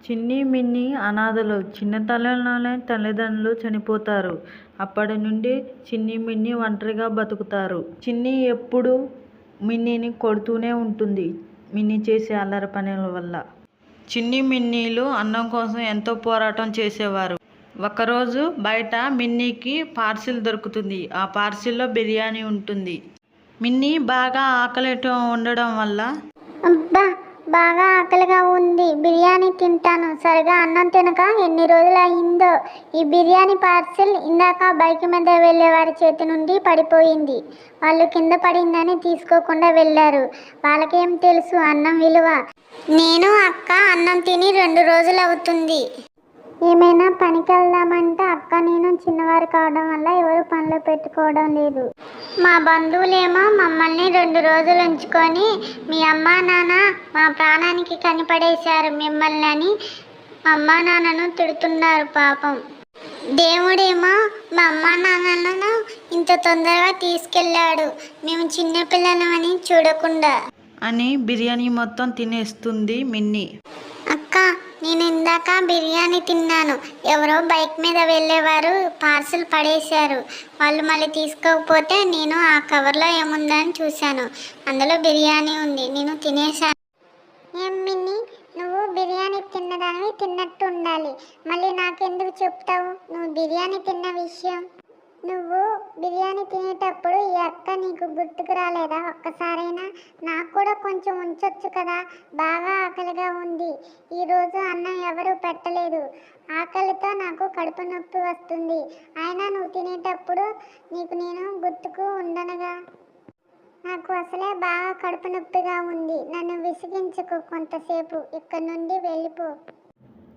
చిన్ని మిన్ని అనాథలు. చిన్నతనంలోనే తల్లిదండ్రులు చనిపోతారు. అప్పటి నుండి చిన్ని మిన్ని ఒంటరిగా బతుకుతారు. చిన్ని ఎప్పుడు మిన్నీని కొడుతూనే ఉంటుంది. మిన్ని చేసే అల్లరి పనుల వల్ల. చిన్ని మిన్నీలు అన్నం కోసం ఎంతో పోరాటం చేసేవారు. ఒకరోజు బయట మిన్నీకి పార్సిల్ దొరుకుతుంది. ఆ పార్సిల్లో బిర్యానీ ఉంటుంది. మిన్నీ బాగా ఆకలితో ఉండడం వల్ల బాగా ఆకలిగా ఉంది. బిర్యానీ తింటాను. సరిగా అన్నం తినక ఎన్ని రోజులు అయిందో ఈ బిర్యానీ పార్సిల్ ఇందాక బైక్ మీద వెళ్ళే వారి చేతి నుండి పడిపోయింది. వాళ్ళు కింద పడిందని తీసుకోకుండా వెళ్ళారు. వాళ్ళకేం తెలుసు అన్నం విలువ? నేను అక్క అన్నం తిని రెండు రోజులు అవుతుంది ఏమైనా పనికి వెళ్దామంటే అక్క నేను చిన్నవారు కావడం వల్ల ఎవరు పనులు పెట్టుకోవడం లేదు. మా బంధువులేమో మమ్మల్ని రెండు రోజులు ఉంచుకొని మీ అమ్మా నాన్న మా ప్రాణానికి కనిపడేశారు మిమ్మల్ని అని అమ్మా నాన్నను తిడుతున్నారు పాపం. దేవుడేమో మా అమ్మా నాన్నలను ఇంత తొందరగా తీసుకెళ్ళాడు. మేము చిన్నపిల్లలమని చూడకుండా. అని బిర్యానీ మొత్తం తినేస్తుంది మిన్నీ. అక్క నేను ఇందాక బిర్యానీ తిన్నాను. ఎవరో బైక్ మీద వెళ్ళేవారు పార్సిల్ పడేశారు. వాళ్ళు మళ్ళీ తీసుకోకపోతే నేను ఆ కవర్లో ఏముందని చూశాను. అందులో బిర్యానీ ఉంది. నేను తినేశాను ఏం మిన్ని నువ్వు బిర్యానీ తిన్నదానివి తిన్నట్టు ఉండాలి మళ్ళీ నాకెందుకు చెప్తావు నువ్వు బిర్యానీ తిన్న విషయం నువ్వు బిర్యానీ తినేటప్పుడు ఈ అక్క నీకు గుర్తుకు రాలేదా? ఒక్కసారైనా నాకు కూడా కొంచెం ఉంచొచ్చు కదా? బాగా ఆకలిగా ఉంది. ఈరోజు అన్నం ఎవరు పెట్టలేదు. ఆకలితో నాకు కడుపు నొప్పి వస్తుంది. అయినా నువ్వు తినేటప్పుడు నీకు నేను గుర్తుకు ఉండనుగా. నాకు అసలే బాగా కడుపు నొప్పిగా ఉంది. నన్ను విసిగించుకు కొంతసేపు. ఇక్కడ నుండి వెళ్ళిపో.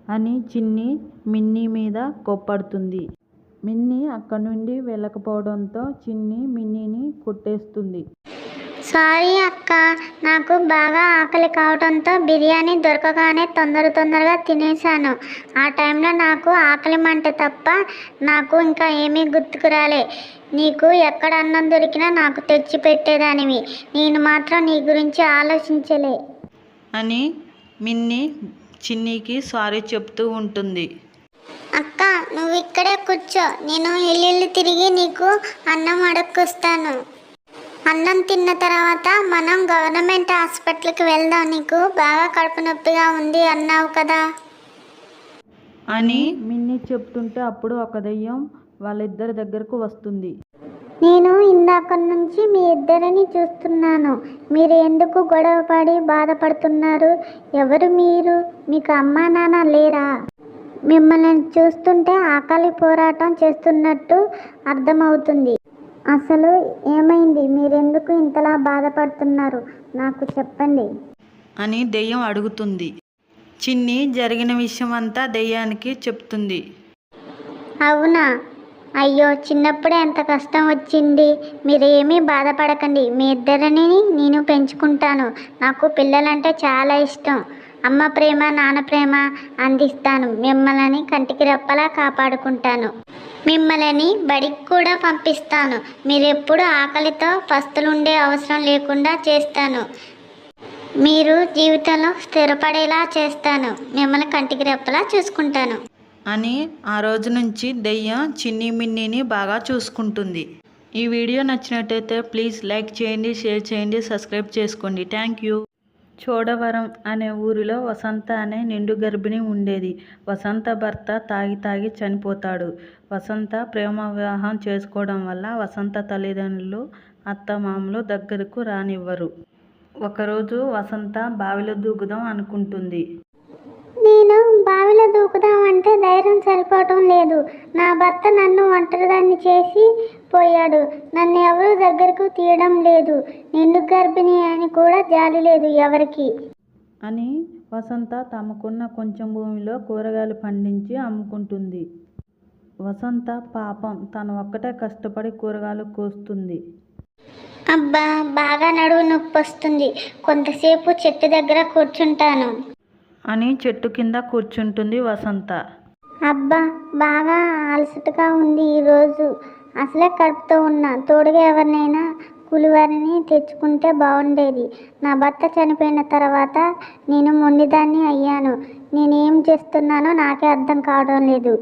అని చిన్ని మిన్నీ మీద కోప్పడుతుంది. మిన్నీ అక్కడి నుండి వెళ్ళకపోవడంతో చిన్ని మిన్నీని కొట్టేస్తుంది. సారీ అక్క నాకు బాగా ఆకలి కావడంతో బిర్యానీ దొరకగానే తొందర తొందరగా తినేశాను. ఆ టైంలో నాకు ఆకలి మంట తప్ప నాకు ఇంకా ఏమీ గుర్తుకు రాలే. నీకు ఎక్కడ అన్నం దొరికినా నాకు తెచ్చి పెట్టేదానివి. నేను మాత్రం నీ గురించి ఆలోచించలే. అని మిన్నీ చిన్నీకి సారీ చెప్తూ ఉంటుంది. అక్క నువ్వు ఇక్కడే కూర్చో. నేను ఇల్లు తిరిగి నీకు అన్నం అడక్కొస్తాను. అన్నం తిన్న తర్వాత మనం గవర్నమెంట్ హాస్పిటల్కి వెళ్దాం. నీకు బాగా కడుపు నొప్పిగా ఉంది అన్నావు కదా. అని మిన్నీ చెప్తుంటే అప్పుడు ఒక దెయ్యం వాళ్ళిద్దరి దగ్గరకు వస్తుంది. నేను ఇందాక నుంచి మీ ఇద్దరిని చూస్తున్నాను. మీరు ఎందుకు గొడవపడి బాధపడుతున్నారు? ఎవరు మీరు? మీకు అమ్మా నాన్న లేరా? మిమ్మల్ని చూస్తుంటే ఆకలి పోరాటం చేస్తున్నట్టు అర్థమవుతుంది. అసలు ఏమైంది? మీరెందుకు ఇంతలా బాధపడుతున్నారు? నాకు చెప్పండి. అని దెయ్యం అడుగుతుంది. చిన్ని జరిగిన విషయం అంతా దెయ్యానికి చెప్తుంది. అవునా? అయ్యో చిన్నప్పుడే ఎంత కష్టం వచ్చింది. మీరు ఏమీ బాధపడకండి. మీ ఇద్దరిని నేను పెంచుకుంటాను. నాకు పిల్లలంటే చాలా ఇష్టం. అమ్మ ప్రేమ నాన్న ప్రేమ అందిస్తాను. మిమ్మల్ని కంటికి రెప్పలా కాపాడుకుంటాను. మిమ్మల్ని బడికి కూడా పంపిస్తాను. మీరు ఎప్పుడు ఆకలితో పస్తులుండే అవసరం లేకుండా చేస్తాను. మీరు జీవితంలో స్థిరపడేలా చేస్తాను. మిమ్మల్ని కంటికి రెప్పలా చూసుకుంటాను. అని ఆ రోజు నుంచి దెయ్యం చిన్ని మిన్నిని బాగా చూసుకుంటుంది. ఈ వీడియో నచ్చినట్టయితే ప్లీజ్ లైక్ చేయండి షేర్ చేయండి సబ్స్క్రైబ్ చేసుకోండి. Thank you. చోడవరం అనే ఊరిలో వసంత అనే నిండు గర్భిణి ఉండేది. వసంత భర్త తాగి తాగి చనిపోతాడు. వసంత ప్రేమ వివాహం చేసుకోవడం వల్ల వసంత తల్లిదండ్రులు అత్తమామలు దగ్గరకు రానివ్వరు. ఒకరోజు వసంత బావిలో దూకుదాం అనుకుంటుంది. నేను బావిలో దూకుదామంటే ధైర్యం సరిపోవటం లేదు. నా భర్త నన్ను ఒంటరిదాన్ని చేసి పోయాడు. నన్ను ఎవరు దగ్గరకు తీయడం లేదు. నిండు గర్భిణి అని కూడా జాలి లేదు ఎవరికి. అని వసంత తమకున్న కొంచెం భూమిలో కూరగాయలు పండించి అమ్ముకుంటుంది. వసంత పాపం తను ఒక్కటే కష్టపడి కూరగాయలు కోస్తుంది. అబ్బా బాగా నడువు నొప్పి వస్తుంది. కొంతసేపు చెట్టు దగ్గర కూర్చుంటాను. అని చెట్టు కింద కూర్చుంటుంది వసంత. అబ్బా బాగా అలసటగా ఉంది ఈరోజు అసలే కడుపుతో ఉన్నా. తోడుగా ఎవరినైనా కూలివారిని తెచ్చుకుంటే బాగుండేది. నా భర్త చనిపోయిన తర్వాత నేను మొండిదాన్ని అయ్యాను. నేనేం చేస్తున్నానో నాకే అర్థం కావడం లేదు.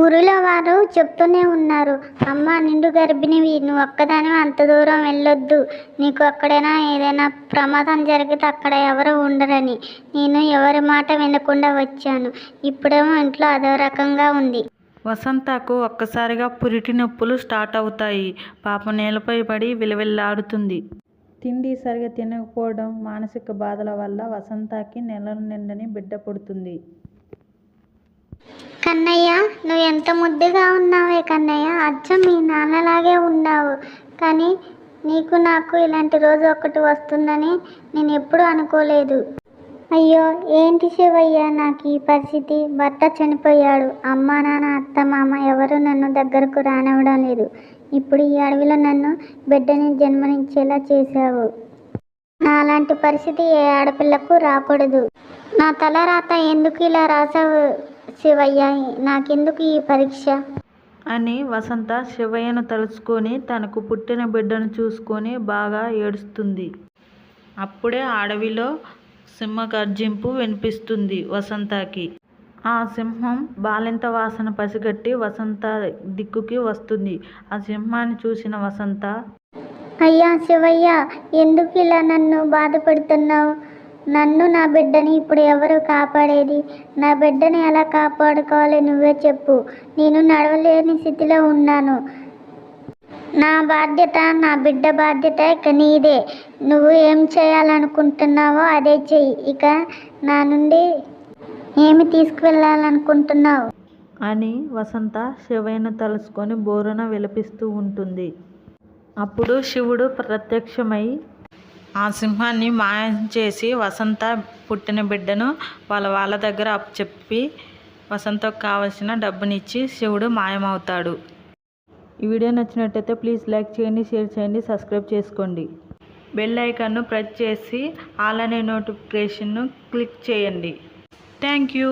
ఊరిలో వారు చెప్తూనే ఉన్నారు. అమ్మ నిండు గర్భిణివి నువ్వు ఒక్కదాని అంత దూరం వెళ్ళొద్దు. నీకు అక్కడైనా ఏదైనా ప్రమాదం జరిగితే అక్కడ ఎవరు ఉండరని. నేను ఎవరి మాట వినకుండా వచ్చాను. ఇప్పుడేమో ఇంట్లో అదో రకంగా ఉంది. వసంతకు ఒక్కసారిగా పురిటి నొప్పులు స్టార్ట్ అవుతాయి. పాప నేలపై పడి విలవిల్లాడుతుంది. తిండి సరిగా తినకపోవడం మానసిక బాధల వల్ల వసంతకి నెలలు నిండని బిడ్డ పుడుతుంది. కన్నయ్య నువ్వు ఎంత ముద్దుగా ఉన్నావే కన్నయ్య. అచ్చం మీ నాన్నలాగే ఉన్నావు. కానీ నీకు నాకు ఇలాంటి రోజు ఒకటి వస్తుందని నేను ఎప్పుడూ అనుకోలేదు. అయ్యో ఏంటి శివయ్య నాకు ఈ పరిస్థితి? భర్త చనిపోయాడు. అమ్మ నాన్న అత్త మామ ఎవరు నన్ను దగ్గరకు రానివ్వడం లేదు. ఇప్పుడు ఈ అడవిలో నన్ను బిడ్డని జన్మనిచ్చేలా చేశావు. నాలాంటి పరిస్థితి ఏ ఆడపిల్లకు రాకూడదు. నా తల రాత ఎందుకు ఇలా రాసావు? శివయ్య నాకెందుకు ఈ పరీక్ష? అని వసంత శివయ్యను తలుచుకొని తనకు పుట్టిన బిడ్డను చూసుకొని బాగా ఏడుస్తుంది. అప్పుడే అడవిలో సింహ గర్జింపు వినిపిస్తుంది వసంతకి. ఆ సింహం బాలింత వాసన పసిగట్టి వసంత దిక్కుకి వస్తుంది. ఆ సింహాన్ని చూసిన వసంత అయ్యా శివయ్య ఎందుకు ఇలా నన్ను బాధ పెడుతున్నావు? నన్ను నా బిడ్డని ఇప్పుడు ఎవరు కాపాడేది? నా బిడ్డని ఎలా కాపాడుకోవాలి నువ్వే చెప్పు. నేను నడవలేని స్థితిలో ఉన్నాను. నా బాధ్యత నా బిడ్డ బాధ్యత ఇక నీదే. నువ్వు ఏం చేయాలనుకుంటున్నావో అదే చెయ్యి. ఇక నా నుండి ఏమి తీసుకువెళ్ళాలనుకుంటున్నావు? అని వసంత శివయ్యను తలుచుకొని బోరున విలపిస్తూ ఉంటుంది. అప్పుడు శివుడు ప్రత్యక్షమై ఆ సింహాన్ని మాయం చేసి వసంత పుట్టిన బిడ్డను వాళ్ళ వాళ్ళ దగ్గర అప్పచెప్పి వసంతకు కావలసిన డబ్బునిచ్చి శివుడు మాయమవుతాడు. ఈ వీడియో నచ్చినట్టయితే ప్లీజ్ లైక్ చేయండి షేర్ చేయండి సబ్స్క్రైబ్ చేసుకోండి. బెల్ ఐకాన్ను ప్రెస్ చేసి ఆల్ అనే నోటిఫికేషన్ను క్లిక్ చేయండి. Thank you.